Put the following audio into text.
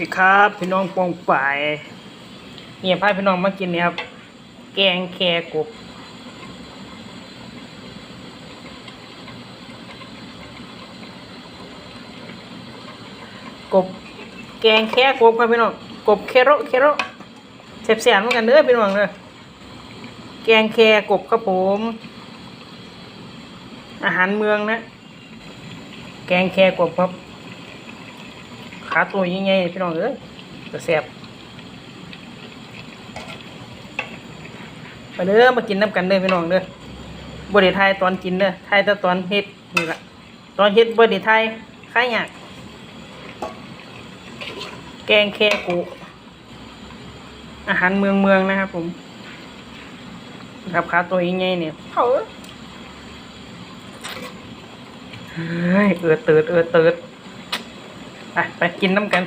ดีครับ พี่น้องปองป่ายเนี่ยพาพี่น้องมากินเนี่ยครับ แกงแคกบกบแกงแคกบครับพี่น้องกบเคโรเคโรเสียบๆเหมือนกันเด้อพี่น้องเด้อแกงแคกบครับผม อาหารเมืองนะ แกงแคกบครับ ขาตัวยังไงพี่น้องเอ้ยจะแซ่บไปเด้อมากินน้ำกันเด้อพี่น้องเด้อบไดิไทยตอนกินเด้อไทยแต่ตอนเฮ็ดนี่ละตอนเฮ็ดบไดิไทยค่ายยากแกงแคกุอาหารเมืองเมืองนะครับผมครับขาตัวยังไงเนี่ยเผาเฮ้ยเอือดเติดเอือดเติด ไปไปกินน้ำกัน